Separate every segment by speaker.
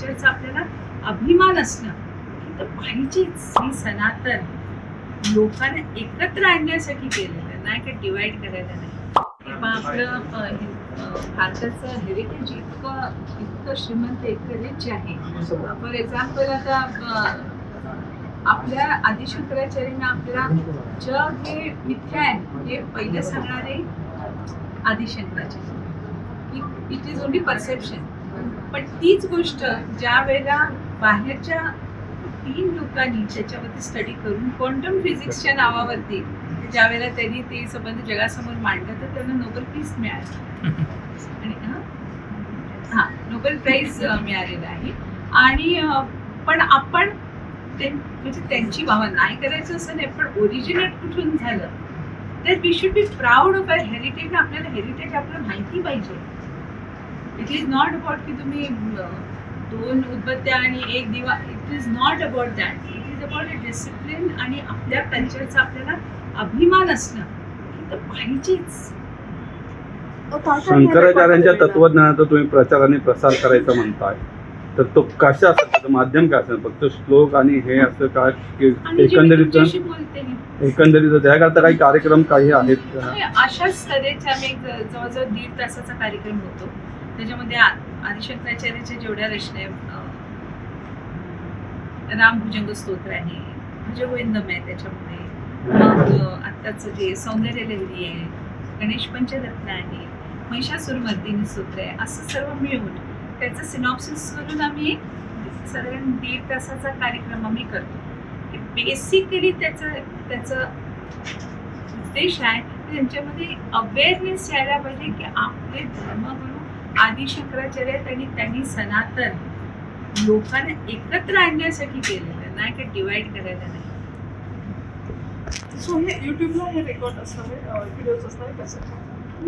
Speaker 1: कल्चरचा आपल्याला अभिमान असणं हे तर पाहिजेच ही सनातन लोकांना एकत्र आणण्यासाठी केलेलं नाही का डिवाइड करायला नाही. किंवा आपलं भारताचं हेरिटेज इतकं इतकं श्रीमंत इतकं रिच आहे. फॉर एक्झाम्पल आता आपल्या आपल्या आदिशंकराचार्यांना आपल्याला जग हे मिथ्या आहे. हे पहिले सांगणारे Adishankaracharya it is only perception पण तीच गोष्ट ज्या वेळेला बाहेरच्या तीन लोकांनी ज्याच्यावरती स्टडी करून क्वांटम फिजिक्सच्या नावावरती ज्या वेळेला त्यांनी ते संबंध जगासमोर मांडलं तर त्यांना नोबेल पीस मिळालं. आणि हा? नोबेल प्राईज मिळालेला आहे. आणि पण आपण म्हणजे त्यांची भावना नाही करायचं असं नाही पण ओरिजिनेट कुठून झालं? तर we should be proud of our heritage आपल्याला हेरिटेज आपलं माहिती पाहिजे. इट इज नॉट अबाउट की तुम्ही दोन उदबत्त्या आणि एक दिवा it is not about that it is about a discipline आणि आपल्या कल्चरचा आपल्याला अभिमान असणं. हे तर पाहिजेच.
Speaker 2: शंकराचार्यांच्या तत्वज्ञानाचा तुम्ही प्रचार आणि प्रसार करायचा म्हणताय. तर तो कशा त्याचं माध्यम काय असेल फक्त श्लोक आणि हे असं काय? की एकंदरीत एकंदरीत त्याकरता काही कार्यक्रम काही आहेत का?
Speaker 1: म्हणजे अशाच तऱ्हेचा आम्ही जवळजवळ दीड तासाचा कार्यक्रम होतो. त्याच्यामध्ये आ- आदिशंकराचार्याच्या जेवढ्या रचना राम भुजंग स्तोत्र आहे भजगोविंदम आहे त्याच्यामध्ये मग आत्ताचं जे सौंदर्य लहरी आहे गणेश पंचरत्न आहे महिषासुरमर्दिनी स्तोत्र आहे असं सर्व मिळून त्याचं सिनॉप्सिस करून आम्ही साधारण दीड तासाचा कार्यक्रम आम्ही करतो. बेसिकली त्याचं त्याचं उद्देश आहे त्यांच्यामध्ये अवेअरनेस यायला पाहिजे की आपले धर्म म्हणून आदि शंकराचार्य आणि त्यांनी सनातन लोकांना एकत्र आणण्यासाठी केलेलं नाही का? डिवाइड करायला नाही.
Speaker 3: सो हे युट्यूबला हे रेकॉर्ड असणार व्हिडिओज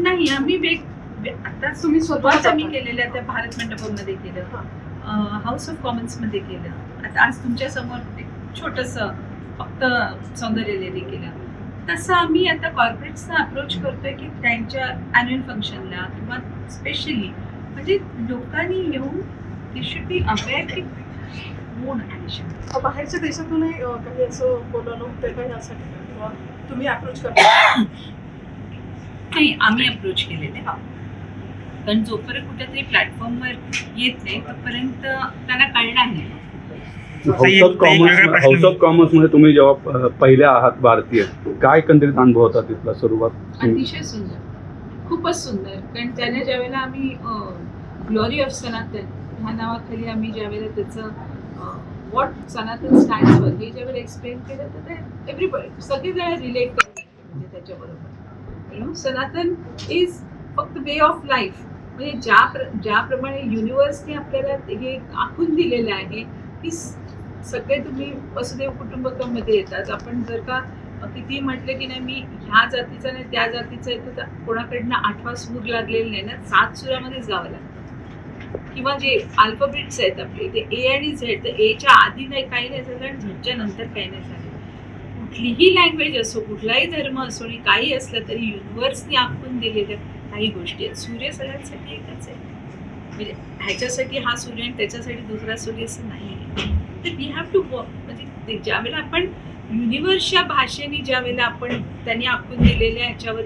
Speaker 1: नाही आम्ही वेग आता
Speaker 3: तुम्ही स्वतः
Speaker 1: स्वतःच आम्ही? केलेलं त्या भारत मंडपमध्ये केलं. हाऊस ऑफ कॉमन्समध्ये केलं. आता आज तुमच्यासमोर एक छोटस फक्त सौंदर्य केलं. तसं आम्ही आता कॉर्पोरेट्सना अप्रोच करतोय की त्यांच्या अॅन्युअल फंक्शनला किंवा स्पेशली म्हणजे लोकांनी येऊन दे शुड बी अवेअर की कोण
Speaker 3: अ, बाहेरच्या देशातूनही काही असं बोलवलं होतं का यासाठी? किंवा तुम्ही अप्रोच करता
Speaker 1: नाही आम्ही अप्रोच केलेले कारण जोपर्यंत कुठेतरी प्लॅटफॉर्मवर येत नाही तोपर्यंत त्यांना कळणार नाही.
Speaker 2: House of commerce house of कॉमर्समध्ये तुम्ही जेव्हा अ, पहिले आहात भारतीय काय एकंदरीत अनुभव होता तिथला सुरुवात?
Speaker 1: अतिशय सुंदर. खूपच सुंदर. कारण त्याने ज्यावेळेला आम्ही ग्लोरी ऑफ सनातन ह्या नावाखाली आम्ही ज्यावेळेला त्याचं वॉट सनातन स्टँड फॉर हे ज्यावेळेला एक्सप्लेन केलं तर ते एव्हरीबडी सगळेजण रिलेट करतात म्हणजे त्याच्याबरोबर. यु नो सनातन इज फक्त वे ऑफ लाईफ म्हणजे ज्या प्र ज्याप्रमाणे युनिव्हर्सने आपल्याला हे आखून दिलेलं आहे की सगळे तुम्ही वसुदेव कुटुंबकमध्ये येतात. आपण जर का किती म्हटलं की नाही मी ह्या जातीचा नाही त्या जातीचा आहे तर कोणाकडनं आठवा सूर लागलेला नाही ना? सात सुरामध्येच गावं लागतं. किंवा जे अल्फाबेट्स आहेत आपले ते ए आणि झेड तर एच्या आधी नाही काही नाही झालं आणि झेडच्या नंतर काही नाही झालं. कुठलीही लँग्वेज असो कुठलाही धर्म असो आणि काही असलं तरी युनिव्हर्सनी आखून दिलेल्या काही गोष्टी आहेत. सूर्य सगळ्यांसाठी एकच आहे. म्हणजे ह्याच्यासाठी हा सूर्य आणि त्याच्यासाठी दुसरा सूर्य असं नाही आहे तर वी हॅव टू म्हणजे ज्या ज्यावेळेला आपण युनिव्हर्सच्या भाषेने ज्या वेळेला आपण त्यांनी आखून दिलेल्या ह्याच्यावर